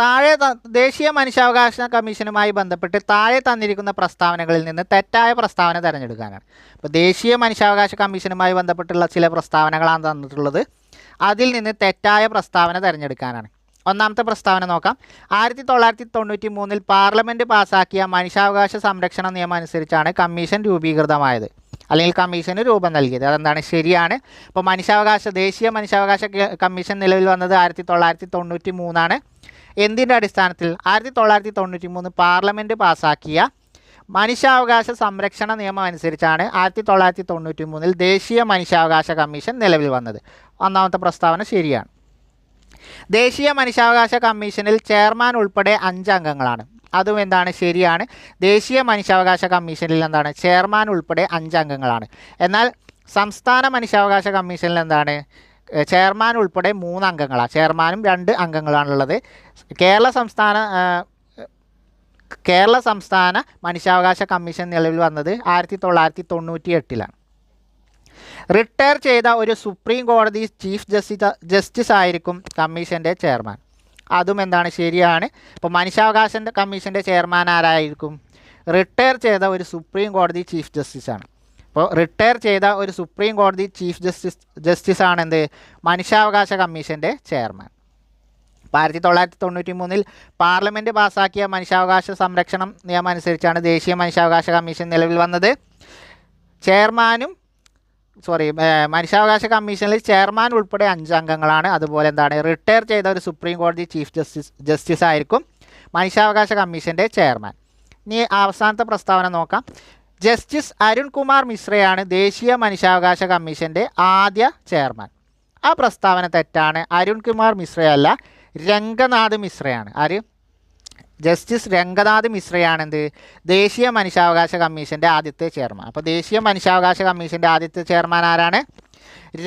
താഴെ ദേശീയ മനുഷ്യാവകാശ കമ്മീഷനുമായി ബന്ധപ്പെട്ട് താഴെ തന്നിരിക്കുന്ന പ്രസ്താവനകളിൽ നിന്ന് തെറ്റായ പ്രസ്താവന തിരഞ്ഞെടുക്കാനാണ്. അപ്പോൾ ദേശീയ മനുഷ്യാവകാശ കമ്മീഷനുമായി ബന്ധപ്പെട്ടുള്ള ചില പ്രസ്താവനകളാണ് തന്നിട്ടുള്ളത്. അതിൽ നിന്ന് തെറ്റായ പ്രസ്താവന തിരഞ്ഞെടുക്കാനാണ്. ഒന്നാമത്തെ പ്രസ്താവന നോക്കാം. ആയിരത്തി തൊള്ളായിരത്തി തൊണ്ണൂറ്റി മൂന്നിൽ പാർലമെന്റ് പാസാക്കിയ മനുഷ്യാവകാശ സംരക്ഷണ നിയമം അനുസരിച്ചാണ് കമ്മീഷൻ രൂപീകൃതമായത്. അല്ലെങ്കിൽ കമ്മീഷന് രൂപം നൽകിയത്. അതെന്താണ്? ശരിയാണ്. അപ്പോൾ മനുഷ്യാവകാശ ദേശീയ മനുഷ്യാവകാശ കമ്മീഷൻ നിലവിൽ വന്നത് ആയിരത്തി തൊള്ളായിരത്തി തൊണ്ണൂറ്റി മൂന്നാണ് എന്തിന്റെ അടിസ്ഥാനത്തിൽ? ആയിരത്തി തൊള്ളായിരത്തി തൊണ്ണൂറ്റി മൂന്ന് പാർലമെന്റ് പാസാക്കിയ മനുഷ്യാവകാശ സംരക്ഷണ നിയമം അനുസരിച്ചാണ് ആയിരത്തി തൊള്ളായിരത്തി തൊണ്ണൂറ്റി മൂന്നിൽ ദേശീയ മനുഷ്യാവകാശ കമ്മീഷൻ നിലവിൽ വന്നത്. ഒന്നാമത്തെ പ്രസ്താവന ശരിയാണ്. ദേശീയ മനുഷ്യാവകാശ കമ്മീഷനിൽ ചെയർമാൻ ഉൾപ്പെടെ അഞ്ച് അംഗങ്ങളാണ്. അതും എന്താണ്? ശരിയാണ്. ദേശീയ മനുഷ്യാവകാശ കമ്മീഷനിൽ എന്താണ്? ചെയർമാൻ ഉൾപ്പെടെ അഞ്ച് അംഗങ്ങളാണ്. എന്നാൽ സംസ്ഥാന മനുഷ്യാവകാശ കമ്മീഷനിൽ എന്താണ്? ചെയർമാൻ ഉൾപ്പെടെ മൂന്ന് അംഗങ്ങളാണ്. ചെയർമാനും രണ്ട് അംഗങ്ങളാണുള്ളത്. കേരള സംസ്ഥാന കേരള സംസ്ഥാന മനുഷ്യാവകാശ കമ്മീഷൻ നിലവിൽ വന്നത് ആയിരത്തി തൊള്ളായിരത്തി തൊണ്ണൂറ്റി എട്ടിലാണ് റിട്ടയർ ചെയ്ത ഒരു സുപ്രീം കോടതി ചീഫ് ജസ്റ്റിസ് ജസ്റ്റിസ് ആയിരിക്കും കമ്മീഷന്റെ ചെയർമാൻ. അതും എന്താണ് ശരിയാണ്? ഇപ്പോൾ മനുഷ്യാവകാശ കമ്മീഷന്റെ ചെയർമാൻ ആരായിരിക്കും? റിട്ടയർ ചെയ്ത ഒരു സുപ്രീം കോടതി ചീഫ് ജസ്റ്റിസാണ്. അപ്പോൾ റിട്ടയർ ചെയ്ത ഒരു സുപ്രീം കോടതി ചീഫ് ജസ്റ്റിസ് ജസ്റ്റിസ് ആണ് എന്ത് മനുഷ്യാവകാശ കമ്മീഷന്റെ ചെയർമാൻ. അപ്പോൾ ആയിരത്തി തൊള്ളായിരത്തി തൊണ്ണൂറ്റി മൂന്നിൽ പാർലമെന്റ് പാസ്സാക്കിയ മനുഷ്യാവകാശ സംരക്ഷണം നിയമം അനുസരിച്ചാണ് ദേശീയ മനുഷ്യാവകാശ കമ്മീഷൻ നിലവിൽ വന്നത്. ചെയർമാനും സോറി മനുഷ്യാവകാശ കമ്മീഷനിൽ ചെയർമാൻ ഉൾപ്പെടെ അഞ്ചംഗങ്ങളാണ്. അതുപോലെ എന്താണ് റിട്ടയർ ചെയ്ത ഒരു സുപ്രീം കോടതി ചീഫ് ജസ്റ്റിസ് ജസ്റ്റിസ് ആയിരിക്കും മനുഷ്യാവകാശ കമ്മീഷന്റെ ചെയർമാൻ. ഇനി അവസാനത്തെ പ്രസ്താവന നോക്കാം. ജസ്റ്റിസ് അരുൺകുമാർ മിശ്രയാണ് ദേശീയ മനുഷ്യാവകാശ കമ്മീഷന്റെ ആദ്യ ചെയർമാൻ. ആ പ്രസ്താവന തെറ്റാണ്. അരുൺകുമാർ മിശ്രയല്ല രംഗനാഥ് മിശ്രയാണ്. ആര്? ജസ്റ്റിസ് രംഗനാഥ് മിശ്രയാണ് എന്ത് ദേശീയ മനുഷ്യാവകാശ കമ്മീഷന്റെ ആദ്യത്തെ ചെയർമാൻ. അപ്പോൾ ദേശീയ മനുഷ്യാവകാശ കമ്മീഷന്റെ ആദ്യത്തെ ചെയർമാൻ ആരാണ്?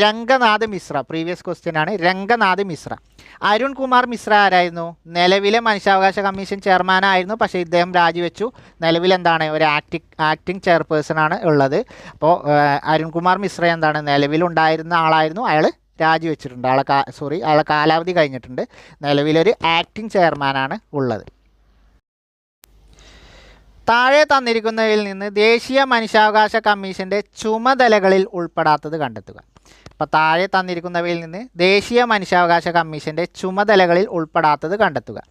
രംഗനാഥ് മിശ്ര. പ്രീവിയസ് ക്വസ്റ്റ്യൻ ആണ്. രംഗനാഥ് മിശ്ര. അരുൺകുമാർ മിശ്ര ആരായിരുന്നു? നിലവിലെ മനുഷ്യാവകാശ കമ്മീഷൻ ചെയർമാനായിരുന്നു പക്ഷേ ഇദ്ദേഹം രാജിവെച്ചു. നിലവിൽ എന്താണ്? ഒരു ആക്ടിങ് ചെയർപേഴ്സൺ ആണ് ഉള്ളത്. അപ്പോൾ അരുൺകുമാർ മിശ്ര എന്താണ്? നിലവിലുണ്ടായിരുന്ന ആളായിരുന്നു. അയാൾ രാജിവെച്ചിട്ടുണ്ട്. ആളെ സോറി അയാളെ കാലാവധി കഴിഞ്ഞിട്ടുണ്ട്. നിലവിലൊരു ആക്ടിങ് ചെയർമാനാണ് ഉള്ളത്. താഴെ തന്നിരിക്കുന്നതിൽ നിന്ന് ദേശീയ മനുഷ്യാവകാശ കമ്മീഷന്റെ ചുമതലകളിൽ ഉൾപ്പെടാത്തത് കണ്ടെത്തുക. അപ്പോൾ താഴെ തന്നിരിക്കുന്നവയിൽ നിന്ന് ദേശീയ മനുഷ്യാവകാശ കമ്മീഷന്റെ ചുമതലകളിൽ ഉൾപ്പെടാത്തത് കണ്ടെത്തുക.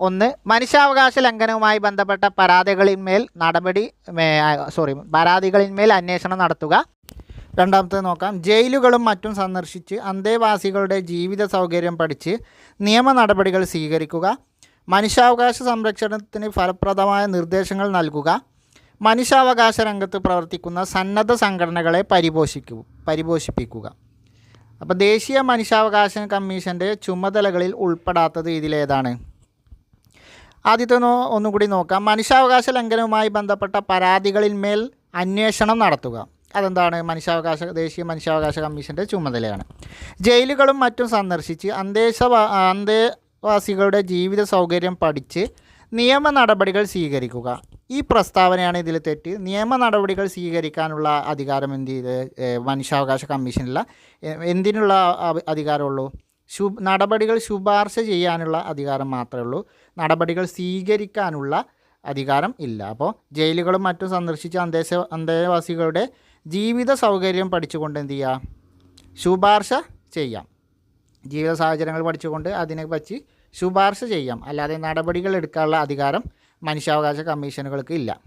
ഒന്ന് മനുഷ്യാവകാശ ലംഘനവുമായി ബന്ധപ്പെട്ട പരാതികളിന്മേൽ നടപടി സോറി പരാതികളിന്മേൽ അന്വേഷണം നടത്തുക. രണ്ടാമത്തേത് നോക്കാം. ജയിലുകളും മറ്റും സന്ദർശിച്ച് അന്തേവാസികളുടെ ജീവിത സൗകര്യം പഠിച്ച് നിയമ നടപടികൾ സ്വീകരിക്കുക. മനുഷ്യാവകാശ സംരക്ഷണത്തിന് ഫലപ്രദമായ നിർദ്ദേശങ്ങൾ നൽകുക. മനുഷ്യാവകാശ രംഗത്ത് പ്രവർത്തിക്കുന്ന സന്നദ്ധ സംഘടനകളെ പരിപോഷിക്കു പരിപോഷിപ്പിക്കുക. അപ്പോൾ ദേശീയ മനുഷ്യാവകാശ കമ്മീഷന്റെ ചുമതലകളിൽ ഉൾപ്പെടാത്തത് ഇതിലേതാണ്. ആദ്യത്തെ നോ ഒന്നുകൂടി നോക്കാം. മനുഷ്യാവകാശ ലംഘനവുമായി ബന്ധപ്പെട്ട പരാതികളിന്മേൽ അന്വേഷണം നടത്തുക. അതെന്താണ്? മനുഷ്യാവകാശ ദേശീയ മനുഷ്യാവകാശ കമ്മീഷന്റെ ചുമതലയാണ്. ജയിലുകളും മറ്റും സന്ദർശിച്ച് അന്തേശ അന്തേ വാസികളുടെ ജീവിത സൗകര്യം പഠിച്ച് നിയമ നടപടികൾ സ്വീകരിക്കുക. ഈ പ്രസ്താവനയാണ് ഇതിൽ തെറ്റ്. നിയമ നടപടികൾ സ്വീകരിക്കാനുള്ള അധികാരം എന്ത് മനുഷ്യാവകാശ കമ്മീഷനില്ല. എന്തിനുള്ള അധികാരമുള്ളൂ? ശു നടപടികൾ ശുപാർശ ചെയ്യാനുള്ള അധികാരം മാത്രമേ ഉള്ളൂ. നടപടികൾ സ്വീകരിക്കാനുള്ള അധികാരം ഇല്ല. അപ്പോൾ ജയിലുകളും മറ്റും സന്ദർശിച്ച അന്തേശ അന്തേവാസികളുടെ ജീവിത സൗകര്യം പഠിച്ചുകൊണ്ട് എന്ത് ചെയ്യുക ശുപാർശ ചെയ്യാം. ജീവിത സാഹചര്യങ്ങൾ പഠിച്ചുകൊണ്ട് അതിനെ പറ്റി ശുപാർശ ചെയ്യാം. അല്ലാതെ നടപടികൾ എടുക്കാനുള്ള അധികാരം മനുഷ്യാവകാശ കമ്മീഷനുകൾക്ക് ഇല്ല.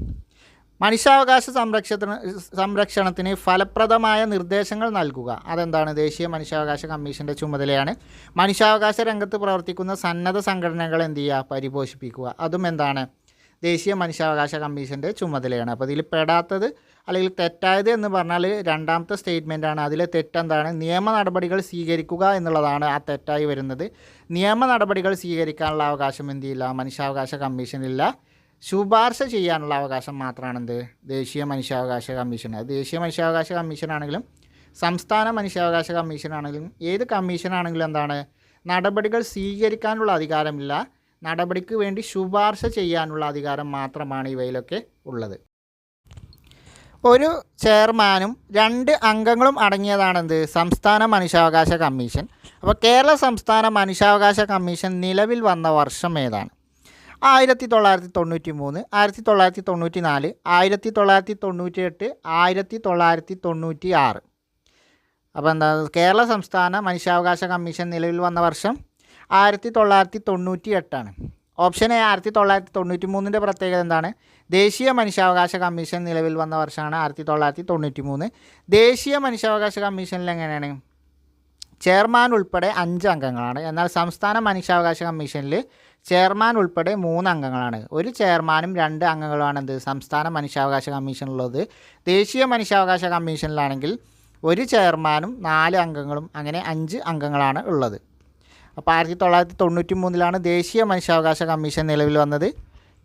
മനുഷ്യാവകാശ സംരക്ഷണത്തിന് സംരക്ഷണത്തിന് ഫലപ്രദമായ നിർദ്ദേശങ്ങൾ നൽകുക. അതെന്താണ്? ദേശീയ മനുഷ്യാവകാശ കമ്മീഷന്റെ ചുമതലയാണ്. മനുഷ്യാവകാശ രംഗത്ത് പ്രവർത്തിക്കുന്ന സന്നദ്ധ സംഘടനകൾ എന്ത് ചെയ്യുക? പരിപോഷിപ്പിക്കുക. അതും എന്താണ്? ദേശീയ മനുഷ്യാവകാശ കമ്മീഷന്റെ ചുമതലയാണ്. അപ്പോൾ ഇതിൽ പെടാത്തത് അല്ലെങ്കിൽ തെറ്റായത് എന്ന് പറഞ്ഞാൽ രണ്ടാമത്തെ സ്റ്റേറ്റ്മെന്റ് ആണ്. അതിലെ തെറ്റെന്താണ്? നിയമ നടപടികൾ സ്വീകരിക്കുക എന്നുള്ളതാണ് ആ തെറ്റായി വരുന്നത്. നിയമ നടപടികൾ സ്വീകരിക്കാനുള്ള അവകാശം എന്ത് ചെയ്യില്ല? മനുഷ്യാവകാശ കമ്മീഷനില്ല ശുപാർശ ചെയ്യാനുള്ള അവകാശം മാത്രമാണ് എന്ത് ദേശീയ മനുഷ്യാവകാശ കമ്മീഷൻ അത് ദേശീയ മനുഷ്യാവകാശ കമ്മീഷനാണെങ്കിലും സംസ്ഥാന മനുഷ്യാവകാശ കമ്മീഷനാണെങ്കിലും ഏത് കമ്മീഷനാണെങ്കിലും എന്താണ്? നടപടികൾ സ്വീകരിക്കാനുള്ള അധികാരമില്ല. നടപടിക്ക് വേണ്ടി ശുപാർശ ചെയ്യാനുള്ള അധികാരം മാത്രമാണ് ഇവയിലൊക്കെ ഉള്ളത്. ഒരു ചെയർമാനും രണ്ട് അംഗങ്ങളും അടങ്ങിയതാണെന്ത്? സംസ്ഥാന മനുഷ്യാവകാശ കമ്മീഷൻ. അപ്പോൾ കേരള സംസ്ഥാന മനുഷ്യാവകാശ കമ്മീഷൻ നിലവിൽ വന്ന വർഷം ഏതാണ്? ആയിരത്തി തൊള്ളായിരത്തി തൊണ്ണൂറ്റി മൂന്ന് ആയിരത്തി തൊള്ളായിരത്തി തൊണ്ണൂറ്റി നാല് ആയിരത്തി തൊള്ളായിരത്തി തൊണ്ണൂറ്റി എട്ട് ആയിരത്തി തൊള്ളായിരത്തി തൊണ്ണൂറ്റി ആറ് അപ്പോൾ എന്താ കേരള സംസ്ഥാന മനുഷ്യാവകാശ കമ്മീഷൻ നിലവിൽ വന്ന വർഷം ആയിരത്തി തൊള്ളായിരത്തി തൊണ്ണൂറ്റി എട്ടാണ് ഓപ്ഷൻ എ ആയിരത്തി തൊള്ളായിരത്തി തൊണ്ണൂറ്റി മൂന്നിന്റെ പ്രത്യേകത എന്താണ്? ദേശീയ മനുഷ്യാവകാശ കമ്മീഷൻ നിലവിൽ വന്ന വർഷമാണ് ആയിരത്തി തൊള്ളായിരത്തി തൊണ്ണൂറ്റി മൂന്ന് ദേശീയ മനുഷ്യാവകാശ കമ്മീഷനിൽ എങ്ങനെയാണ്? ചെയർമാൻ ഉൾപ്പെടെ അഞ്ച് അംഗങ്ങളാണ്. എന്നാൽ സംസ്ഥാന മനുഷ്യാവകാശ കമ്മീഷനിൽ ചെയർമാൻ ഉൾപ്പെടെ മൂന്ന് അംഗങ്ങളാണ്. ഒരു ചെയർമാനും രണ്ട് അംഗങ്ങളുമാണ് എന്ത്? സംസ്ഥാന മനുഷ്യാവകാശ കമ്മീഷനിലുള്ളത്. ദേശീയ മനുഷ്യാവകാശ കമ്മീഷനിലാണെങ്കിൽ ഒരു ചെയർമാനും നാല് അംഗങ്ങളും അങ്ങനെ അഞ്ച് അംഗങ്ങളാണ് ഉള്ളത്. അപ്പോൾ ആയിരത്തി തൊള്ളായിരത്തി തൊണ്ണൂറ്റി മൂന്നിലാണ് ദേശീയ മനുഷ്യാവകാശ കമ്മീഷൻ നിലവിൽ വന്നത്.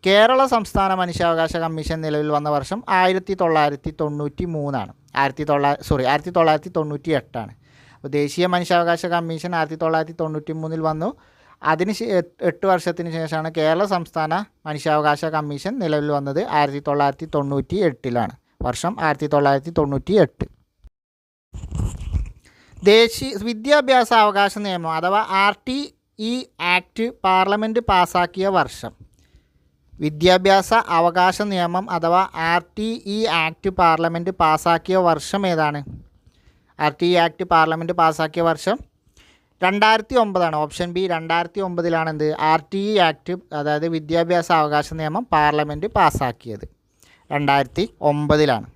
കേരള സംസ്ഥാന മനുഷ്യാവകാശ കമ്മീഷൻ നിലവിൽ വന്ന വർഷം ആയിരത്തി തൊള്ളായിരത്തി തൊണ്ണൂറ്റി മൂന്നാണ്. ആയിരത്തി തൊള്ളായിരത്തി സോറി ആയിരത്തി തൊള്ളായിരത്തി തൊണ്ണൂറ്റി എട്ടാണ്. അപ്പോൾ ദേശീയ മനുഷ്യാവകാശ കമ്മീഷൻ ആയിരത്തി തൊള്ളായിരത്തി തൊണ്ണൂറ്റി മൂന്നിൽ വന്നു. അതിന് എട്ട് വർഷത്തിന് ശേഷമാണ് കേരള സംസ്ഥാന മനുഷ്യാവകാശ കമ്മീഷൻ നിലവിൽ വന്നത് ആയിരത്തി തൊള്ളായിരത്തി തൊണ്ണൂറ്റി എട്ടിലാണ്. വർഷം ആയിരത്തി തൊള്ളായിരത്തി തൊണ്ണൂറ്റി എട്ട്. ദേശീയ വിദ്യാഭ്യാസ അവകാശ നിയമം അഥവാ R T E act parliament പാസാക്കിയ വർഷം. വിദ്യാഭ്യാസ അവകാശ നിയമം അഥവാ R T E act parliament പാസാക്കിയ വർഷം ഏതാണ്? R T E act parliament പാസാക്കിയ വർഷം രണ്ടായിരത്തി ഒമ്പതാണ് ഓപ്ഷൻ ബി രണ്ടായിരത്തി ഒമ്പതിലാണ് എന്ത് ആർ ടി ഇ ആക്ട് അതായത് വിദ്യാഭ്യാസ അവകാശ നിയമം പാർലമെന്റ് പാസാക്കിയത്. രണ്ടായിരത്തി ഒമ്പതിലാണ്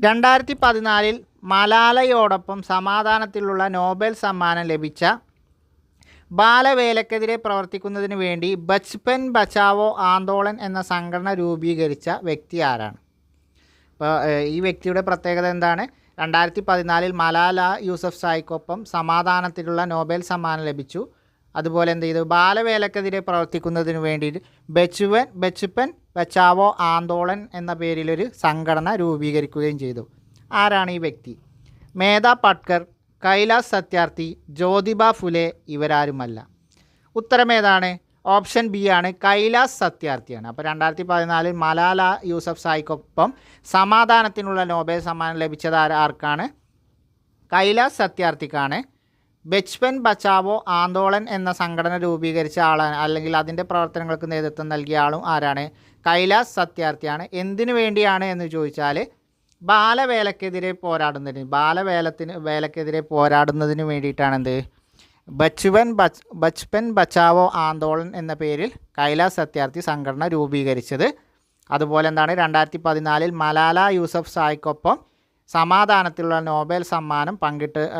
രണ്ടായിരത്തി പതിനാലിൽ മലാലയോടൊപ്പം സമാധാനത്തിലുള്ള നോബൽ സമ്മാനം ലഭിച്ച ബാലവേലക്കെതിരെ പ്രവർത്തിക്കുന്നതിന് വേണ്ടി ബച്പൻ ബച്ചാവോ ആന്തോളൻ എന്ന സംഘടന രൂപീകരിച്ച വ്യക്തി ആരാണ്? ഇപ്പോൾ ഈ വ്യക്തിയുടെ പ്രത്യേകത എന്താണ്? രണ്ടായിരത്തി പതിനാലിൽ മലാല യൂസഫ് സായിക്കൊപ്പം സമാധാനത്തിലുള്ള നോബൽ സമ്മാനം ലഭിച്ചു. അതുപോലെ എന്ത് ചെയ്തു? ബാലവേലക്കെതിരെ പ്രവർത്തിക്കുന്നതിന് വേണ്ടി ബച്ചുവൻ ബച്ചുപ്പൻ ബച്ചാവോ ആന്തോളൻ എന്ന പേരിലൊരു സംഘടന രൂപീകരിക്കുകയും ചെയ്തു. ആരാണ് ഈ വ്യക്തി? മേധ പട്കർ കൈലാസ് സത്യാർത്ഥി ജ്യോതിബ ഫുലെ ഇവരാരുമല്ല. ഉത്തരമേതാണ് ഓപ്ഷൻ ബി ആണ് കൈലാസ് സത്യാർത്ഥിയാണ്. അപ്പോൾ രണ്ടായിരത്തി പതിനാലിൽ മലാല യൂസഫ് സായിക്കൊപ്പം സമാധാനത്തിനുള്ള നോബൽ സമ്മാനം ലഭിച്ചത് ആർക്കാണ്? കൈലാസ് സത്യാർത്ഥിക്കാണ്. ബച്പൻ ബച്ചാവോ ആന്തോളൻ എന്ന സംഘടന രൂപീകരിച്ച ആളാണ്. അല്ലെങ്കിൽ അതിന്റെ പ്രവർത്തനങ്ങൾക്ക് നേതൃത്വം നൽകിയ ആളും ആരാണ്? കൈലാസ് സത്യാർത്ഥിയാണ്. എന്തിനു വേണ്ടിയാണ് എന്ന് ചോദിച്ചാൽ ബാലവേലക്കെതിരെ പോരാടുന്നതിന് ബാലവേലത്തിന് വേലക്കെതിരെ പോരാടുന്നതിന് വേണ്ടിയിട്ടാണ് എന്ത് ബച്ചുവൻ ബച്ച് ബച്പൻ ബച്ചാവോ ആന്തോളൻ എന്ന പേരിൽ കൈലാസ് സത്യാർത്ഥി സംഘടന രൂപീകരിച്ചത്. അതുപോലെ എന്താണ്? രണ്ടായിരത്തി പതിനാലിൽ മലാല യൂസഫ് സായിക്കൊപ്പം സമാധാനത്തിലുള്ള നോബൽ സമ്മാനം പങ്കിട്ട്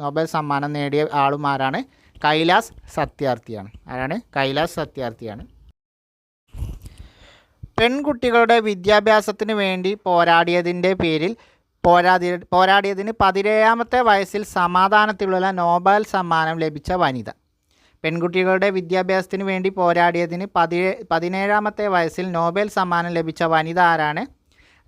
നോബൽ സമ്മാനം നേടിയ ആളുമാരാണ് കൈലാസ് സത്യാർത്ഥിയാണ്. ആരാണ്? കൈലാസ് സത്യാർത്ഥിയാണ്. പെൺകുട്ടികളുടെ വിദ്യാഭ്യാസത്തിന് വേണ്ടി പോരാടിയതിന്റെ പേരിൽ പോരാടി പോരാടിയതിന് പതിനേഴാമത്തെ വയസ്സിൽ സമാധാനത്തിലുള്ള നോബൽ സമ്മാനം ലഭിച്ച വനിത. പെൺകുട്ടികളുടെ വിദ്യാഭ്യാസത്തിന് വേണ്ടി പോരാടിയതിന് പതിനേ പതിനേഴാമത്തെ വയസ്സിൽ നോബൽ സമ്മാനം ലഭിച്ച വനിത ആരാണ്?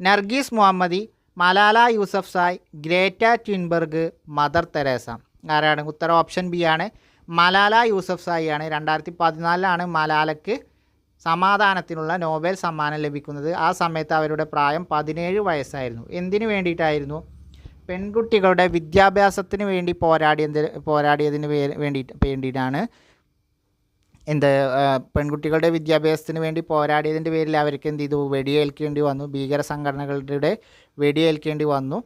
Narges Mohammadi Malala Yousafzai Greta Thunberg Mother Teresa. ആരാണ്? ഉത്തര ഓപ്ഷൻ ബി ആണ് മലാല യൂസഫ് സായി ആണ്. രണ്ടായിരത്തി പതിനാലിലാണ് മലാലയ്ക്ക് സമാധാനത്തിനുള്ള നോബൽ സമ്മാനം ലഭിക്കുന്നത് ആ സമയത്ത് അവരുടെ പ്രായം പതിനേഴ് വയസ്സായിരുന്നു. എന്തിനു വേണ്ടിയിട്ടായിരുന്നു? പെൺകുട്ടികളുടെ വിദ്യാഭ്യാസത്തിന് വേണ്ടി പോരാടിയത് പോരാടിയതിന് വേ- വേണ്ടിയിട്ട് വേണ്ടിയിട്ടാണ്. എന്ത് പെൺകുട്ടികളുടെ വിദ്യാഭ്യാസത്തിന് വേണ്ടി പോരാടിയതിന്റെ പേരിൽ അവർക്ക് എന്ത് ചെയ്തു? വെടിയേൽക്കേണ്ടി വന്നു. ഭീകര സംഘടനകളുടെ വെടിയേൽക്കേണ്ടി വന്നു.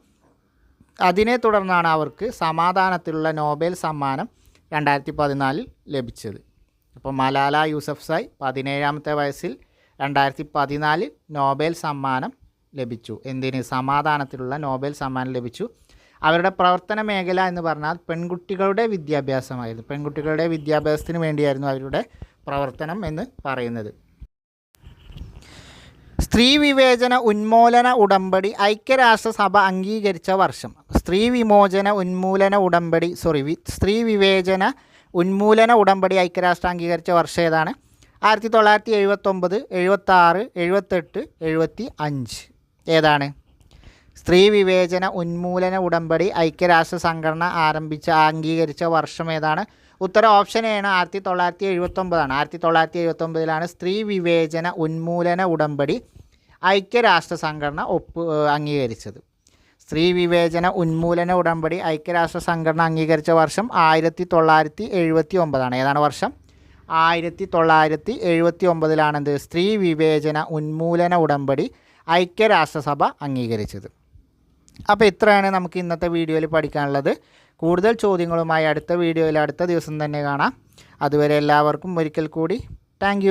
അതിനെ തുടർന്നാണ് അവർക്ക് സമാധാനത്തിലുള്ള നോബൽ സമ്മാനം രണ്ടായിരത്തി പതിനാലിൽ ലഭിച്ചത്. അപ്പോൾ മലാല യൂസഫ് സായ് പതിനേഴാമത്തെ വയസ്സിൽ രണ്ടായിരത്തി പതിനാലിൽ നോബൽ സമ്മാനം ലഭിച്ചു. എന്തിന്? സമാധാനത്തിലുള്ള നോബൽ സമ്മാനം ലഭിച്ചു. അവരുടെ പ്രവർത്തന മേഖല എന്ന് പറഞ്ഞാൽ പെൺകുട്ടികളുടെ വിദ്യാഭ്യാസമായിരുന്നു. പെൺകുട്ടികളുടെ വിദ്യാഭ്യാസത്തിന് വേണ്ടിയായിരുന്നു അവരുടെ പ്രവർത്തനം എന്ന് പറയുന്നത്. സ്ത്രീ വിവേചന ഉന്മൂലന ഉടമ്പടി ഐക്യരാഷ്ട്രസഭ അംഗീകരിച്ച വർഷം. സ്ത്രീ വിമോചന ഉന്മൂലന ഉടമ്പടി സോറി സ്ത്രീ വിവേചന ഉന്മൂലന ഉടമ്പടി ഐക്യരാഷ്ട്ര അംഗീകരിച്ച വർഷം ഏതാണ്? ആയിരത്തി തൊള്ളായിരത്തി എഴുപത്തൊമ്പത് എഴുപത്താറ് എഴുപത്തെട്ട് എഴുപത്തി അഞ്ച് ഏതാണ്? സ്ത്രീ വിവേചന ഉന്മൂലന ഉടമ്പടി ഐക്യരാഷ്ട്ര സംഘടന ആരംഭിച്ച അംഗീകരിച്ച വർഷം ഏതാണ്? ഉത്തര ഓപ്ഷൻ ആണ് ആയിരത്തി തൊള്ളായിരത്തി എഴുപത്തൊമ്പതാണ് ആയിരത്തി തൊള്ളായിരത്തി എഴുപത്തൊമ്പതിലാണ് സ്ത്രീ വിവേചന ഉന്മൂലന ഉടമ്പടി ഐക്യരാഷ്ട്ര സംഘടന ഒപ്പ് അംഗീകരിച്ചത്. സ്ത്രീ വിവേചന ഉന്മൂലന ഉടമ്പടി ഐക്യരാഷ്ട്ര സംഘടന അംഗീകരിച്ച വർഷം ആയിരത്തി തൊള്ളായിരത്തി എഴുപത്തി ഒമ്പതാണ്. ഏതാണ് വർഷം? ആയിരത്തി തൊള്ളായിരത്തി എഴുപത്തി ഒമ്പതിലാണെന്ത് സ്ത്രീ വിവേചന ഉന്മൂലന ഉടമ്പടി ഐക്യരാഷ്ട്രസഭ അംഗീകരിച്ചത്. അപ്പോൾ ഇത്രയാണ് നമുക്ക് ഇന്നത്തെ വീഡിയോയിൽ പഠിക്കാനുള്ളത്. കൂടുതൽ ചോദ്യങ്ങളുമായി അടുത്ത വീഡിയോയിൽ അടുത്ത ദിവസം തന്നെ കാണാം. അതുവരെ എല്ലാവർക്കും ഒരിക്കൽ കൂടി താങ്ക്